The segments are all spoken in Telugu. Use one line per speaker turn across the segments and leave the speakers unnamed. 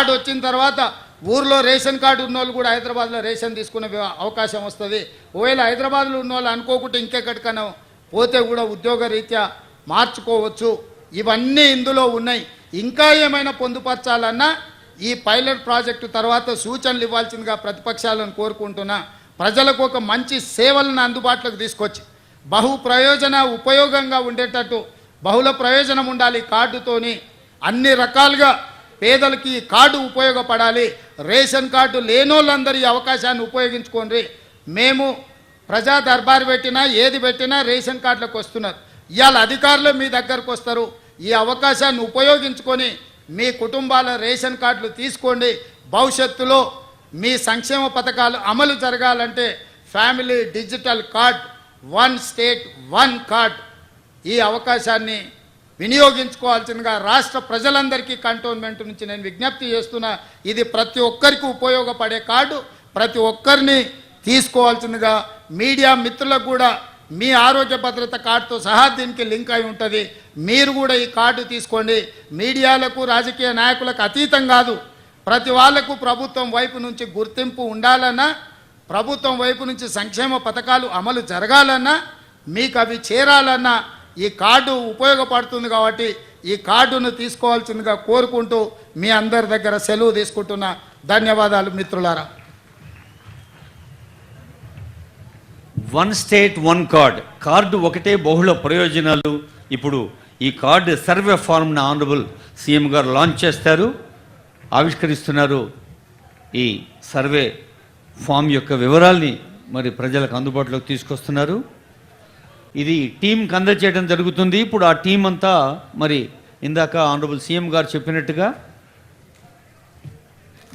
కార్డు వచ్చిన తర్వాత ఊర్లో రేషన్ కార్డు ఉన్న వాళ్ళు కూడా హైదరాబాద్లో రేషన్ తీసుకునే అవకాశం వస్తుంది. ఒకవేళ హైదరాబాద్లో ఉన్న వాళ్ళు అనుకోకుండా ఇంకెక్కడికైనా పోతే కూడా ఉద్యోగ రీత్యా మార్చుకోవచ్చు. ఇవన్నీ ఇందులో ఉన్నాయి. ఇంకా ఏమైనా పొందుపరచాలన్నా ఈ పైలట్ ప్రాజెక్టు తర్వాత సూచనలు ఇవ్వాల్సిందిగా ప్రతిపక్షాలను కోరుకుంటున్నా. ప్రజలకు ఒక మంచి సేవలను అందుబాటులోకి తీసుకొచ్చి బహు ప్రయోజన ఉపయోగంగా ఉండేటట్టు బహుళ ప్రయోజనం ఉండాలి కార్డుతోని. అన్ని రకాలుగా పేదలకి కార్డు ఉపయోగపడాలి. రేషన్ కార్డు లేనోళ్ళందరి ఈ అవకాశాన్ని ఉపయోగించుకోండి. మేము ప్రజా దర్బారు పెట్టినా ఏది పెట్టినా రేషన్ కార్డులకు వస్తున్నారు. ఇవాళ అధికారులు మీ దగ్గరకు వస్తారు. ఈ అవకాశాన్ని ఉపయోగించుకొని మీ కుటుంబాల రేషన్ కార్డులు తీసుకోండి. భవిష్యత్తులో మీ సంక్షేమ పథకాలు అమలు జరగాలంటే family digital card one state one card ఈ అవకాశాన్ని వినియోగించుకోవాల్సిందిగా రాష్ట్ర ప్రజలందరికీ కంటోన్మెంట్ నుంచి నేను విజ్ఞప్తి చేస్తున్నా ఇది ప్రతి ఒక్కరికి ఉపయోగపడే కార్డు. ప్రతి ఒక్కరిని తీసుకోవాల్సిందిగా మీడియా మిత్రులకు కూడా మీ ఆరోగ్య భద్రత కార్డుతో సహా దీనికి లింక్ అయి ఉంటుంది. మీరు కూడా ఈ కార్డు తీసుకోండి. మీడియాలకు రాజకీయ నాయకులకు అతీతం కాదు. ప్రతి వాళ్ళకు ప్రభుత్వం వైపు నుంచి గుర్తింపు ఉండాలన్నా ప్రభుత్వం వైపు నుంచి సంక్షేమ పథకాలు అమలు జరగాలన్నా మీకు అవి చేరాలన్నా ఈ కార్డు ఉపయోగపడుతుంది కాబట్టి ఈ కార్డును తీసుకోవాల్సిందిగా కోరుకుంటూ మీ అందరి దగ్గర సెలవు తీసుకుంటున్నా ధన్యవాదాలు మిత్రులారా.
One state one card. Card ఒకటే బహుళ ప్రయోజనాలు. ఇప్పుడు ఈ కార్డు సర్వే ఫార్మ్ని ఆనరబుల్ సీఎం గారు లాంచ్ చేస్తారు. ఆవిష్కరిస్తున్నారు ఈ సర్వే ఫామ్ యొక్క వివరాల్ని మరి ప్రజలకు అందుబాటులోకి తీసుకొస్తున్నారు. ఇది టీంకి అందజేయడం జరుగుతుంది. ఇప్పుడు ఆ టీం అంతా మరి ఇందాక ఆనరబుల్ సీఎం గారు చెప్పినట్టుగా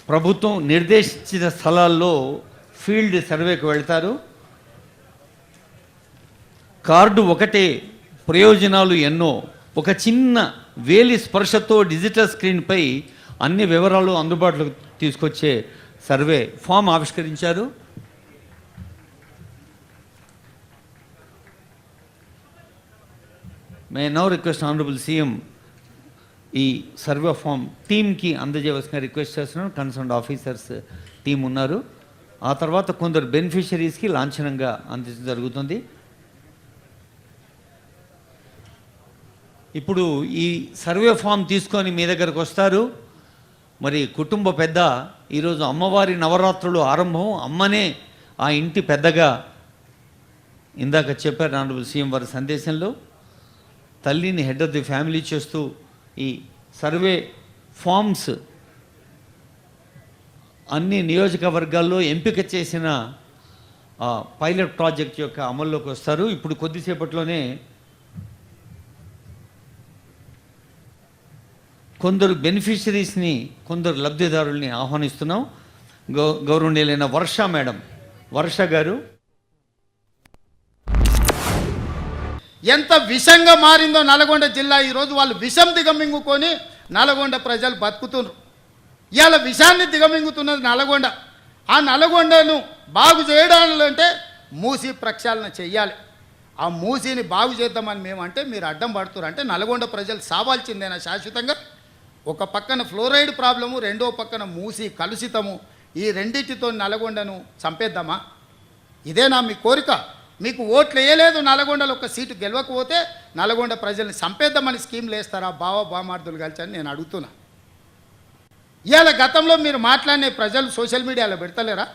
ప్రభుత్వం నిర్దేశించిన స్థలాల్లో ఫీల్డ్ సర్వేకి వెళ్తారు. కార్డు ఒకటే ప్రయోజనాలు ఎన్నో. ఒక చిన్న వేలి స్పర్శతో డిజిటల్ స్క్రీన్పై అన్ని వివరాలు అందుబాటులోకి తీసుకొచ్చే సర్వే ఫామ్ ఆవిష్కరించారు. May now request honourable CM ఈ సర్వే ఫామ్ టీమ్కి అందజేయవలసిన రిక్వెస్ట్ చేస్తున్నాను. కన్సర్న్ ఆఫీసర్స్ టీం ఉన్నారు. ఆ తర్వాత కొందరు బెనిఫిషరీస్కి లాంఛనంగా అందించడం జరుగుతుంది. ఇప్పుడు ఈ సర్వే ఫామ్ తీసుకొని మీ దగ్గరకు వస్తారు. మరి కుటుంబ పెద్ద ఈరోజు అమ్మవారి నవరాత్రులు ఆరంభం. అమ్మనే ఆ ఇంటి పెద్దగా ఇందాక చెప్పారు ఆనరబుల్ సీఎం వారి సందేశంలో. తల్లిని హెడ్ ఆఫ్ ది ఫ్యామిలీ చేస్తూ ఈ సర్వే ఫామ్స్ అన్ని నియోజకవర్గాల్లో ఎంపిక చేసిన పైలట్ ప్రాజెక్ట్ యొక్క అమల్లోకి వస్తారు. ఇప్పుడు కొద్దిసేపట్లోనే కొందరు బెనిఫిషరీస్ని కొందరు లబ్ధిదారుల్ని ఆహ్వానిస్తున్నాం. గౌ గౌరవనీయులైన వర్ష మేడం వర్ష గారు
ఎంత విషంగా మారిందో నల్గొండ జిల్లా ఈరోజు వాళ్ళు విషం దిగమింగుకొని నల్గొండ ప్రజలు బతుకుతున్నారు. ఇవాళ విషాన్ని దిగమింగుతున్నది నల్గొండ. ఆ నల్గొండను బాగు చేయడాలంటే మూసి ప్రక్షాళన చెయ్యాలి. ఆ మూసిని బాగు చేద్దామని మేము అంటే మీరు అడ్డం పడుతున్నారు. అంటే నల్గొండ ప్రజలు సావాల్సిందేనా శాశ్వతంగా? ఒక పక్కన ఫ్లోరైడ్ ప్రాబ్లము రెండో పక్కన మూసి కలుషితము. ఈ రెండింటితో నల్గొండను చంపేద్దామా? ఇదేనా మీ కోరిక? మీకు ఓట్లు వేయలేదు నల్గొండలో ఒక సీటు గెలవకపోతే నల్గొండ ప్రజల్ని సంపేద్దామని స్కీమ్లు వేస్తారా? బావ బామార్దులు కలిసి అని నేను అడుగుతున్నా. ఇవాళ గతంలో మీరు మాట్లాడిన ప్రజలు సోషల్ మీడియాలో పెడతలేరా?